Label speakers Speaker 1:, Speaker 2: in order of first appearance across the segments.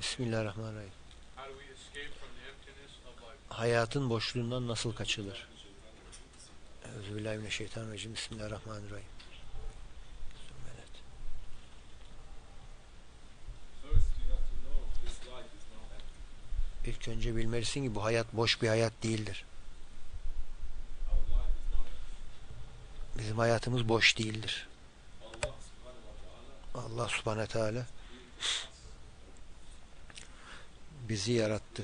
Speaker 1: Bismillahirrahmanirrahim. Hayatın boşluğundan nasıl kaçılır? Euzubillahimineşşeytanirracim. Bismillahirrahmanirrahim. İlk önce bilmelisin ki bu hayat boş bir hayat değildir. Bizim hayatımız boş değildir.
Speaker 2: Allah subhanahu
Speaker 1: teala bizi yarattı.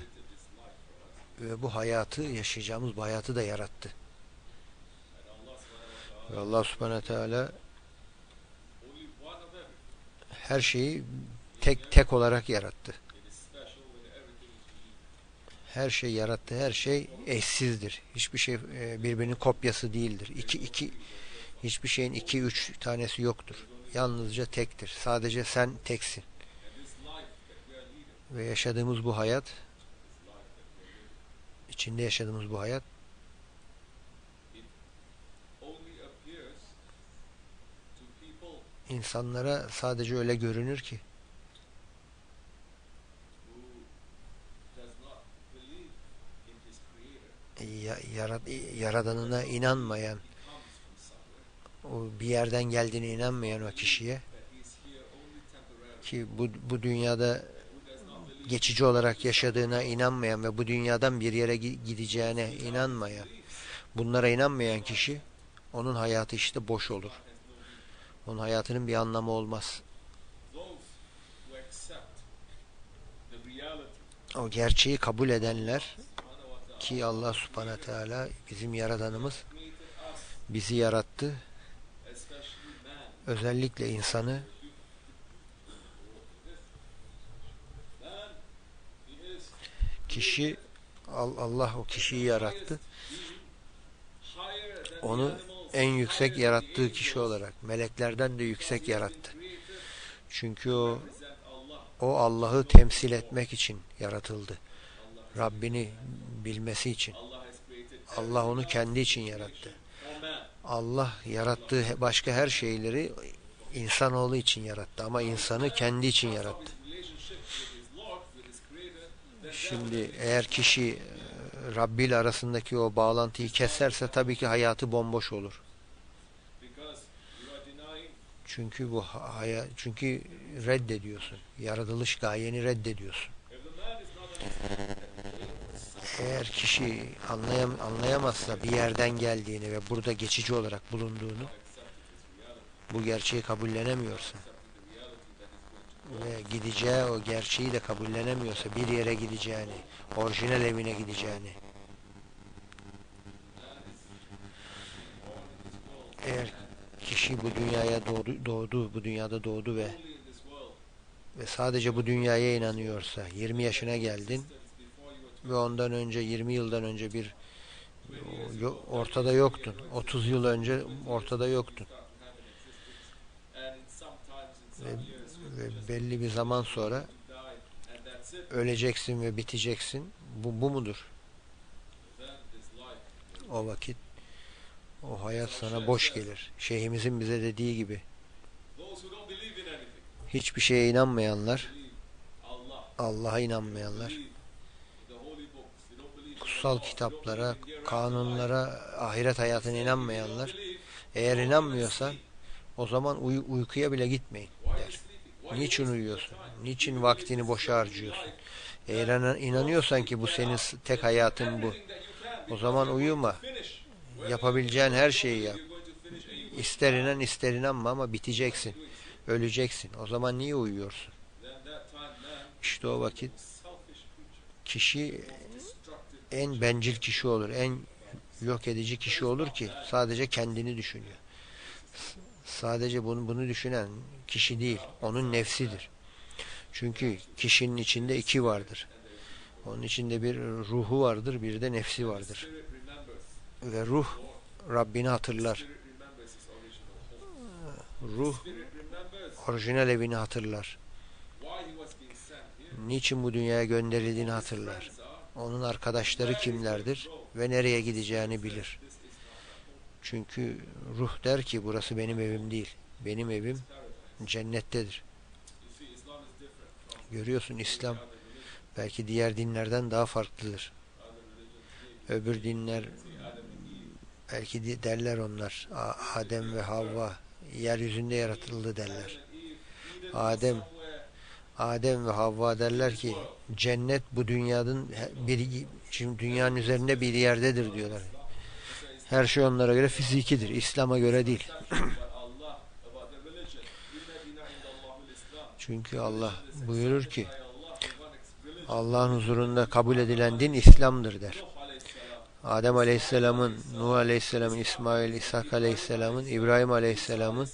Speaker 1: Ve bu hayatı, yaşayacağımız bu hayatı da yarattı. Ve Allah subhanahu teala her şeyi tek tek olarak yarattı. Her şey yarattı, her şey eşsizdir. Hiçbir şey e, birbirinin kopyası değildir. İki, iki, hiçbir şeyin iki, üç tanesi yoktur. Yalnızca tektir. Sadece sen teksin. Ve yaşadığımız bu hayat, içinde yaşadığımız bu hayat insanlara sadece öyle görünür ki yarat- yaradanına inanmayan, o bir yerden geldiğine inanmayan o kişiye ki bu, bu dünyada geçici olarak yaşadığına inanmayan ve bu dünyadan bir yere gi- gideceğine inanmayan, bunlara inanmayan kişi onun hayatı işte boş olur. Onun hayatının bir anlamı olmaz. O gerçeği kabul edenler ki Allah subhanahu teala bizim yaradanımız bizi yarattı. Özellikle insanı kişi Al- Allah o kişiyi yarattı. Onu en yüksek yarattığı kişi olarak meleklerden de yüksek yarattı. Çünkü o o Allah'ı temsil etmek için yaratıldı. Rabbini bilmesi için.
Speaker 2: Allah
Speaker 1: onu kendi için yarattı. Allah yarattığı başka her şeyleri insanoğlu için yarattı ama insanı kendi için yarattı. Şimdi eğer kişi e, Rabbi ile arasındaki o bağlantıyı keserse tabii ki hayatı bomboş olur. Çünkü bu ha- haya, çünkü reddediyorsun. Yaratılış gayeni reddediyorsun. Eğer kişi anlayam, anlayamazsa bir yerden geldiğini ve burada geçici olarak bulunduğunu bu gerçeği kabullenemiyorsa ve gideceği o gerçeği de kabullenemiyorsa bir yere gideceğini, orijinal evine gideceğini eğer kişi bu dünyaya doğdu, doğdu, bu dünyada doğdu ve ve sadece bu dünyaya inanıyorsa 20 yaşına geldin ve ondan önce 20 yıldan önce bir ortada yoktun. 30 yıl önce ortada yoktun. Ve, ve belli bir zaman sonra öleceksin ve biteceksin. Bu, bu mudur? O vakit o hayat sana boş gelir. Şeyhimizin bize dediği gibi hiçbir şeye inanmayanlar, Allah'a inanmayanlar, kutsal kitaplara, kanunlara, ahiret hayatına inanmayanlar eğer
Speaker 2: sleep.
Speaker 1: o zaman uy- uykuya bile gitmeyin der. Niçin uyuyorsun? Niçin vaktini boşa harcıyorsun? Eğer inan- inanıyorsan ki bu senin tek hayatın bu. O zaman uyuma. Yapabileceğin her şeyi yap. İster inan ister inanma ama biteceksin. Öleceksin. O zaman niye uyuyorsun? İşte o vakit kişi en bencil kişi olur. En yok edici kişi olur ki sadece kendini düşünüyor. Sadece bunu, bunu düşünen kişi değil. Onun nefsidir. Çünkü kişinin içinde iki vardır. Onun içinde bir ruhu vardır, bir de nefsi vardır. Ve ruh Rabbini hatırlar. Ruh orijinal evini hatırlar. Niçin bu dünyaya gönderildiğini hatırlar. Onun arkadaşları kimlerdir ve nereye gideceğini bilir. Çünkü ruh der ki burası benim evim değil. Benim evim cennettedir. Görüyorsun İslam belki diğer dinlerden daha farklıdır. Öbür dinler belki de- derler onlar "A- Adem ve Havva yeryüzünde yaratıldı derler. Adem Adem ve Havva derler ki cennet bu dünyanın bir şimdi dünyanın üzerinde bir yerdedir diyorlar. Her şey onlara göre fizikidir. İslam'a göre değil. Çünkü Allah buyurur ki Allah'ın huzurunda kabul edilen din İslam'dır der. Adem Aleyhisselam'ın, Nuh Aleyhisselam'ın, İsmail, İshak Aleyhisselam'ın, İbrahim Aleyhisselam'ın,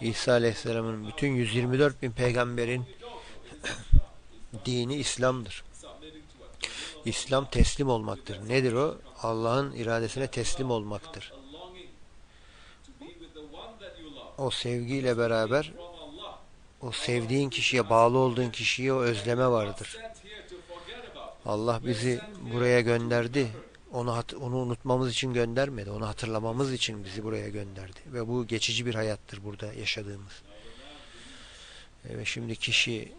Speaker 1: İsa Aleyhisselam'ın bütün 124 bin peygamberin dini İslam'dır. İslam teslim olmaktır. Nedir o? Allah'ın iradesine teslim olmaktır. O sevgiyle beraber o sevdiğin kişiye bağlı olduğun kişiye o özleme vardır. Allah bizi buraya gönderdi. Onu onu unutmamız için göndermedi. Onu hatırlamamız için bizi buraya gönderdi. Ve bu geçici bir hayattır burada yaşadığımız. Ve şimdi kişi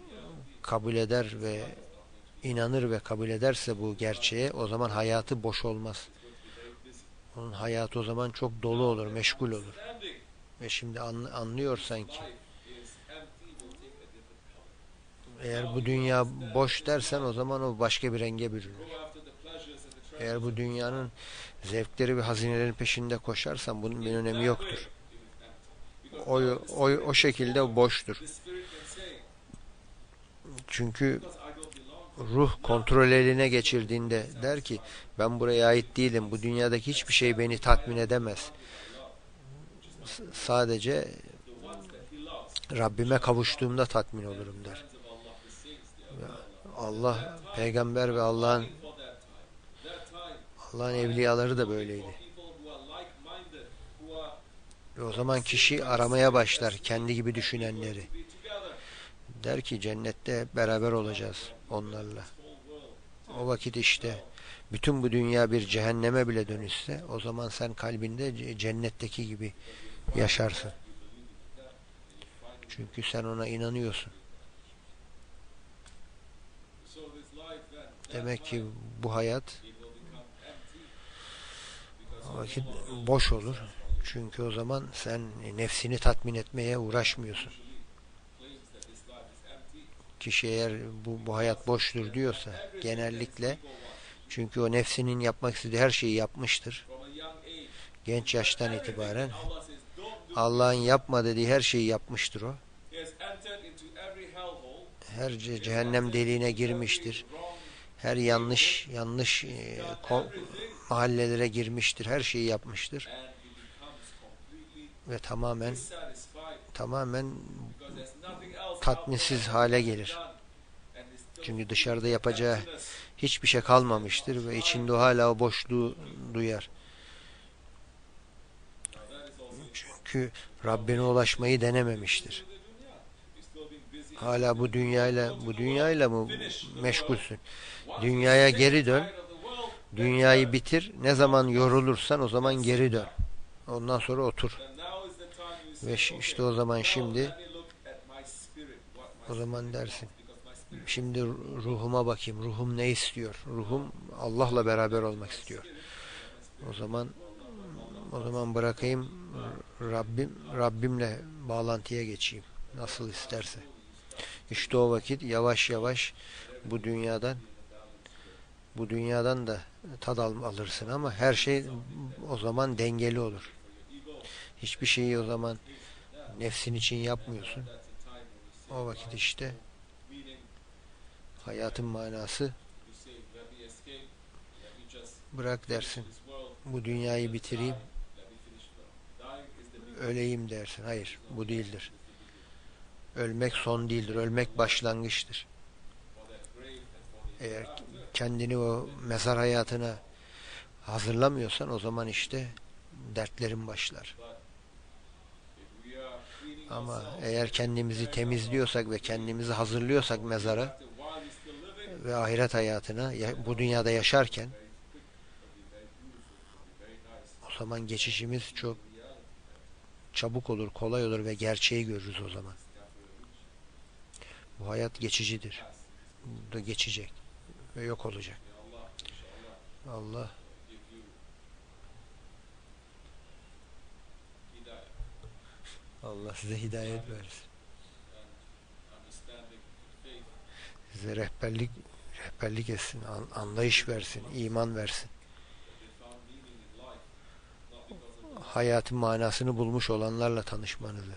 Speaker 1: kabul eder ve inanır ve kabul ederse bu gerçeğe o zaman hayatı boş olmaz. Onun hayatı o zaman çok dolu olur, meşgul olur. Ve şimdi an- anlıyor sanki. Eğer bu dünya boş dersen o zaman o başka bir renge bürünür. Eğer bu dünyanın zevkleri ve hazinelerin peşinde koşarsan bunun bir önemi yoktur. O, o, o şekilde boştur. Çünkü ruh kontrol eline geçirdiğinde der ki ben buraya ait değilim. Bu dünyadaki hiçbir şey beni tatmin edemez. S- Sadece. Rabbime kavuştuğumda tatmin olurum der.
Speaker 2: Allah,
Speaker 1: peygamber ve Allah'ın Allah'ın evliyaları da böyleydi. Ve o zaman kişi aramaya başlar kendi gibi düşünenleri. Der ki cennette beraber olacağız onlarla. O vakit işte bütün bu dünya bir cehenneme bile dönüşse o zaman sen kalbinde ce- cennetteki gibi yaşarsın. Çünkü sen ona inanıyorsun. Demek ki bu hayat o vakit boş olur. Çünkü o zaman sen nefsini tatmin etmeye uğraşmıyorsun. Kişi eğer bu, bu hayat boştur diyorsa genellikle çünkü o nefsinin yapmak istediği her şeyi yapmıştır. Genç yaştan itibaren. Allah'ın yapma dediği her şeyi yapmıştır o. Her ce- cehennem deliğine girmiştir. Her yanlış yanlış e, mahallelere girmiştir. Her şeyi yapmıştır ve tamamen tamamen tatminsiz hale gelir. Çünkü dışarıda yapacağı hiçbir şey kalmamıştır ve içinde hala o boşluğu duyar. Çünkü Rabbine ulaşmayı denememiştir. Hala bu dünyayla bu dünyayla mı meşgulsün? Dünyaya geri dön. Dünyayı bitir. Ne zaman yorulursan o zaman geri dön. Ondan sonra otur. Ve işte o zaman şimdi o zaman dersin. Şimdi ru- ruhuma bakayım. Ruhum ne istiyor? Ruhum Allah'la beraber olmak istiyor. O zaman o zaman bırakayım Rabbim Rabbimle bağlantıya geçeyim. Nasıl isterse. İşte o vakit yavaş yavaş bu dünyadan bu dünyadan da tad al- alırsın ama her şey o zaman dengeli olur. Hiçbir şeyi o zaman nefsin için yapmıyorsun. O vakit işte hayatın manası bırak dersin. Bu dünyayı bitireyim, öleyim dersin. Hayır, bu değildir. Ölmek son değildir. Ölmek başlangıçtır. Eğer kendini o mezar hayatına hazırlamıyorsan o zaman işte dertlerin başlar. Ama eğer kendimizi temizliyorsak ve kendimizi hazırlıyorsak mezara ve ahiret hayatına ya- bu dünyada yaşarken o zaman geçişimiz çok çabuk olur, kolay olur ve gerçeği görürüz o zaman. Bu hayat geçicidir. Bu da geçecek ve yok olacak.
Speaker 2: Allah,
Speaker 1: Allah size hidayet versin. Size rehberlik rehberlik etsin, an- anlayış versin, iman versin. Hayatın manasını bulmuş olanlarla tanışmanızı.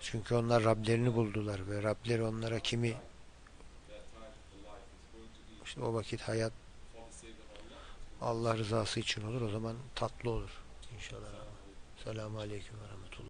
Speaker 1: Çünkü onlar Rablerini buldular ve Rableri onlara kimi işte o vakit hayat. Allah rızası için olur. O zaman tatlı olur. İnşallah. Selamun Aleyküm ve Rahmetullah.